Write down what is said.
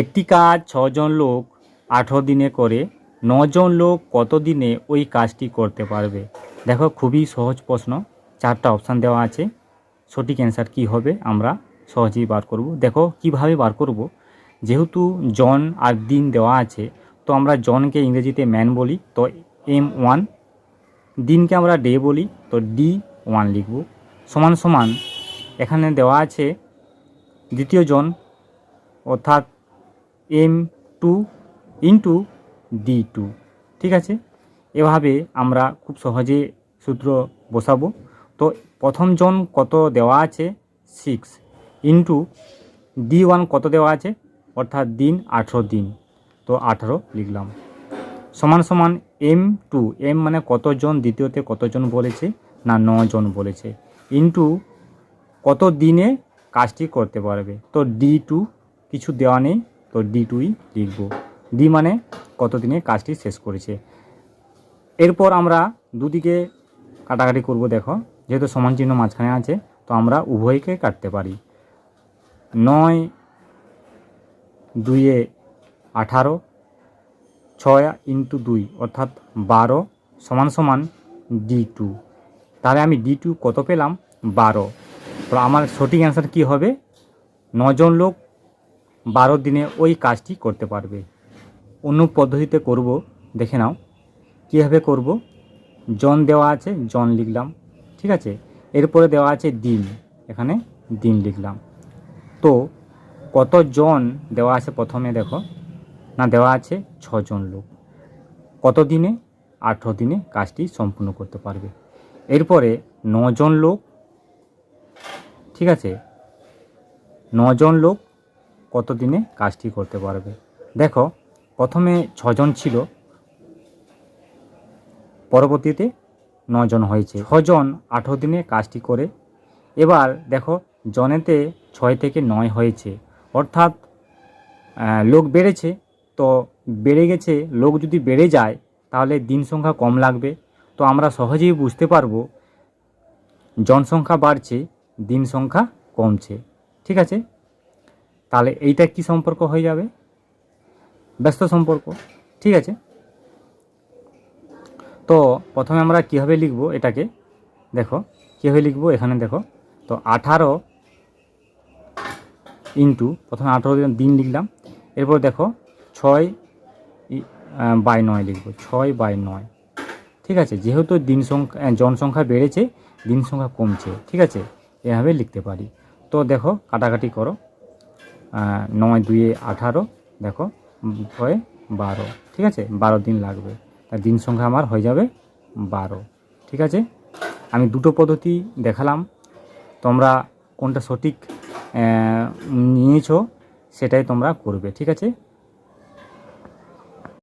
একটি কাজ ছজন লোক আঠেরো দিনে করে, নজন লোক কত দিনে ওই কাজটি করতে পারবে? দেখো, খুবই সহজ প্রশ্ন। চারটা অপশান দেওয়া আছে। সঠিক অ্যান্সার কী হবে আমরা সহজেই বার করব। দেখো, কীভাবে বার করব? যেহেতু জন আর দিন দেওয়া আছে, তো আমরা জনকে ইংরেজিতে ম্যান বলি, তো এম ওয়ান দিনকে আমরা ডে বলি, তো ডি ওয়ান লিখব। সমান সমান এখানে দেওয়া আছে, দ্বিতীয় জন, অর্থাৎ M two into D two, ঠিক আছে? এভাবে আমরা খুব সহজে সূত্র বসাবো। তো প্রথম জন কত দেওয়া আছে? সিক্স। ইন্টু ডি ওয়ান কত দেওয়া আছে? অর্থাৎ দিন আঠেরো দিন। তো আঠারো লিখলাম। সমান সমান এম টু, এম মানে কতজন দ্বিতীয়তে কতজন বলেছে? না জন বলেছে। ইন্টু কত দিনে কাজটি করতে পারবে? তো ডি টু কিছু দেওয়া নেই। তো ডি টুই লিখব। ডি মানে কত দিনে কাজটি শেষ করেছে। এরপর আমরা দুদিকে কাটাকাটি করব, দেখো। যেহেতু সমান চিহ্ন মাঝখানে আছে, তো আমরা উভয়কে কাটতে পারি। নয়, দুইয়ে আঠারো, ছয় ইন্টু দুই, অর্থাৎ বারো সমান সমান ডি টু তাহলে আমি ডি টু কত পেলাম? বারো। তো আমার সঠিক অ্যান্সার কী হবে? নজন লোক বারো দিনে ওই কাজটি করতে পারবে। অন্য পদ্ধতিতে করব, দেখে নাও। কীভাবে করব? জন দেওয়া আছে, জন লিখলাম। ঠিক আছে? এরপরে দেওয়া আছে দিন। এখানে দিন লিখলাম। তো কত জন দেওয়া আছে প্রথমে দেখো। না, দেওয়া আছে ছজন লোক। কত দিনে? আঠেরো দিনে কাজটি সম্পূর্ণ করতে পারবে। এরপরে নজন লোক। ঠিক আছে? নজন লোক কত দিনে কাজটি করতে পারবে? দেখো, প্রথমে ছজন ছিল। পরবর্তীতে নজন হয়েছে। ছজন আঠেরো দিনে কাজটি করে। এবার দেখো, জনেতে ছয় থেকে নয় হয়েছে। অর্থাৎ লোক বেড়েছে। তো বেড়ে গেছে, লোক যদি বেড়ে যায়, তাহলে দিন সংখ্যা কম লাগবে। তো আমরা সহজেই বুঝতে পারব, জনসংখ্যা বাড়ছে, দিন সংখ্যা কমছে। ঠিক আছে? তাহলে এইটা কি সম্পর্ক হয়ে যাবে? ব্যস্ত সম্পর্ক। ঠিক আছে? তো প্রথমে আমরা কীভাবে লিখব এটাকে? দেখো, কীভাবে লিখব এখানে দেখো। তো আঠারো ইন্টু, প্রথমে আঠারো দিন লিখলাম। এরপর দেখো, ছয় বাই নয় লিখব। ছয় বাই নয়। ঠিক আছে? যেহেতু দিন সংখ্যা জনসংখ্যা বেড়েছে, দিন সংখ্যা কমছে। ঠিক আছে? এভাবে লিখতে পারি। তো দেখো, কাটাকাটি করো। নয় দুয়ে আঠারো, দেখো, ছয় বারো, ঠিক আছে? বারো দিন লাগবে। তার দিন সংখ্যা আমার হয়ে যাবে বারো, ঠিক আছে? আমি দুটো পদ্ধতি দেখালাম। তোমরা কোনটা সঠিক নিয়েছো, সেটাই তোমরা করবে, ঠিক আছে?